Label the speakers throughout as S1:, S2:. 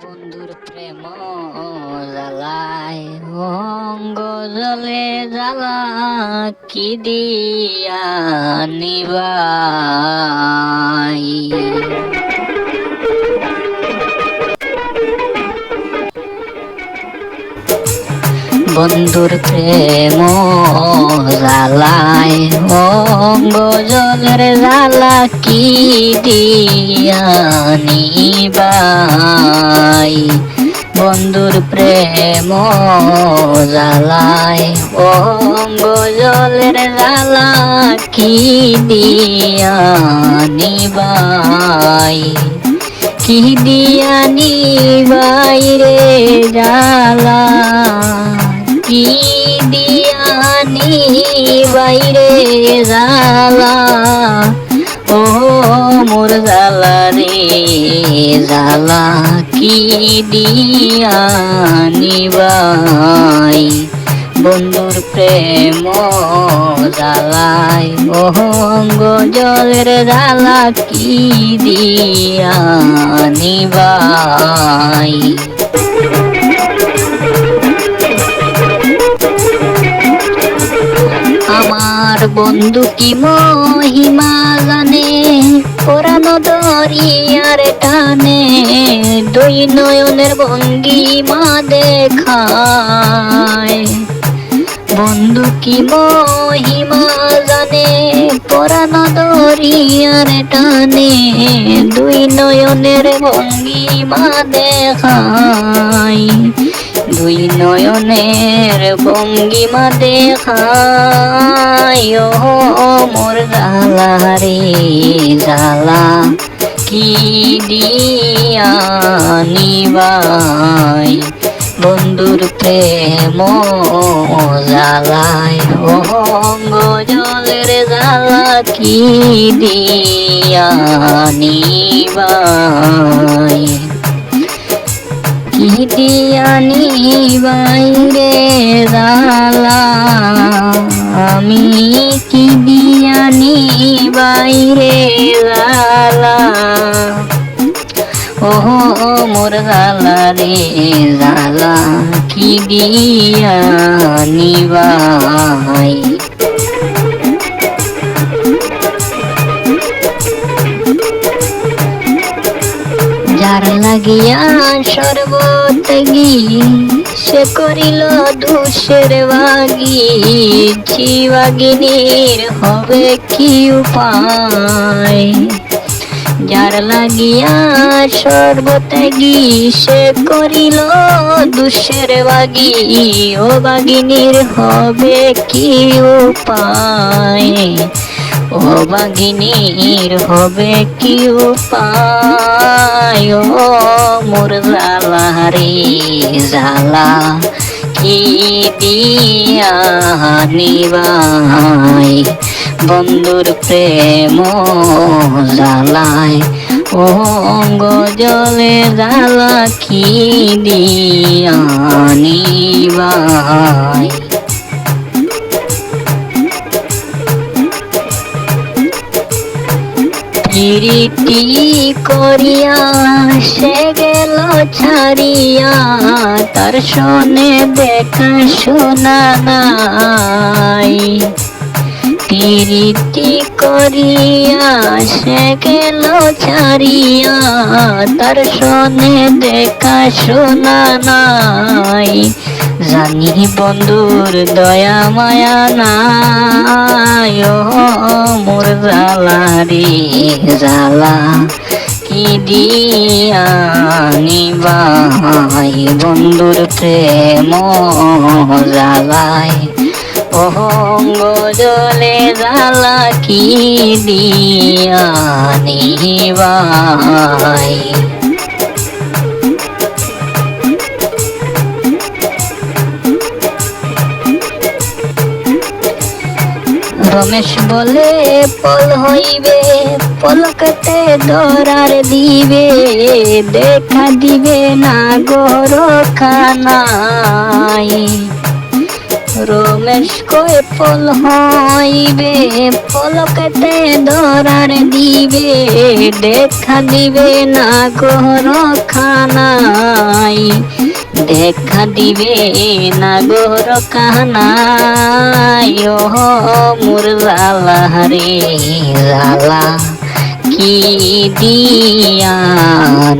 S1: বন্ধুর প্রেম জ্বালায় অঙ্গ জলে জ্বালা কি দিয়া নিবাই বন্ধুর প্রেম জ্বালায় অঙ্গ জলের জালা কি দিয়া নিবাই? বন্ধুর প্রেম জ্বালায় অঙ্গ জলের জ্বালা কি দিয়া নিবাই? কি দিয়া রে জ্বালা? কি দিয়া নিবাই রে জ্বালা। ও মোর জ্বালা রে, জ্বালা কি দিয়া নিবাই বন্ধুর প্রেম জ্বালায়, অহঙ্গ জলের জ্বালা কি দিয়া নিবাই আমার বন্ধু কি মহিমা জানে? পুরানো দরিয়ার টানে। দুই নয়নের ভঙ্গিমা দেখায়। বন্ধু কি মহিমা জানে? পুরানো দরিয়ার টানে। দুই নয়নের ভঙ্গিমা দেখায়। দুই নয়নের ভঙ্গিমা দেখায় মোর জ্বালা রে জ্বালা কি দিয়া নিবাই বন্ধুর প্রেম জ্বালায়? অঙ্গ জলের জ্বালা কি দিয়া নিবাই? কি রে জ্বালা আমি কি দিয়া নিবাই রে জ্বালা ও মোর জালা রে জালা কি দিয়া নিবাই যার লাগিয়া সর্বত্যাগী সে করিল দুষের বাগি চিবাগিনীর হবে কি উপায়? যার লাগিয়া সর্বত্যাগী সে করিল দুষের বাগি ও বাগিনীর হবে কি উপায়? ও বাগিনীর হবে কি উপায়? ও মোর জালা রে জালা কি দিয়া নিবাই? বন্ধুর প্রেম জ্বালায়, অঙ্গ জলে কি দিয়া নিবাই? প্রীতি করিয়া সে গেল ছাড়িয়া, তার শোনে দেখা শোনা নাই। প্রীতি করিয়া সে গেল ছাড়িয়া, তার শোনে দেখা শোনা নাই। জানি বন্ধুর দয়া, মায়া নাই। ও মোর জালা রে জালা কি দিয়া বন্ধুর প্রেম অহঙ্গ জলে জালা কি দিয়া রমেশ বলে, পল হইবে পলকতে ধরার দিবে, দেখা দিবে না গর খানাই রমেশ কয়ে, পল হইবে পলকেতে ধরার দিবে, দেখা দিবে না গর খানাই দেখা দিবে না গর কানাই ও মোর জালা রে জালা কি দিয়া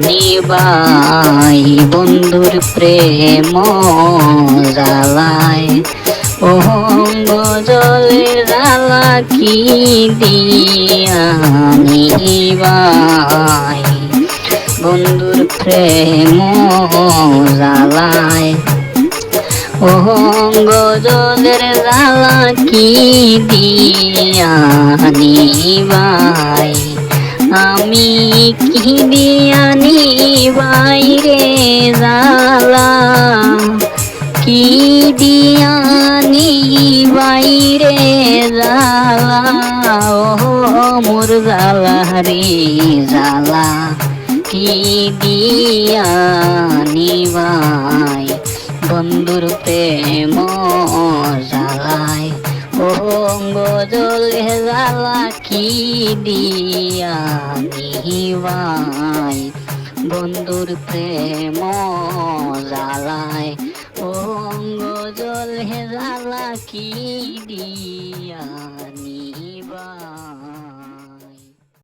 S1: নিবাই বন্ধুর প্রেম জালায় ও গজলে জালা কি দিয়া নিবাই? বন্ধুর প্রেম জালায় ও গজলের জালা কি দিয়া আমি কি দিয়া নিবাই রে জালা কি দিয়া নিবাই রে জালা ও মোর জালা রে কি দিয়া নিবাই বন্ধুর প্রেম ও গজলে জালা কি দিয়া নিবাই বন্ধুর প্রেম ও গজলে জালা কি দিয়া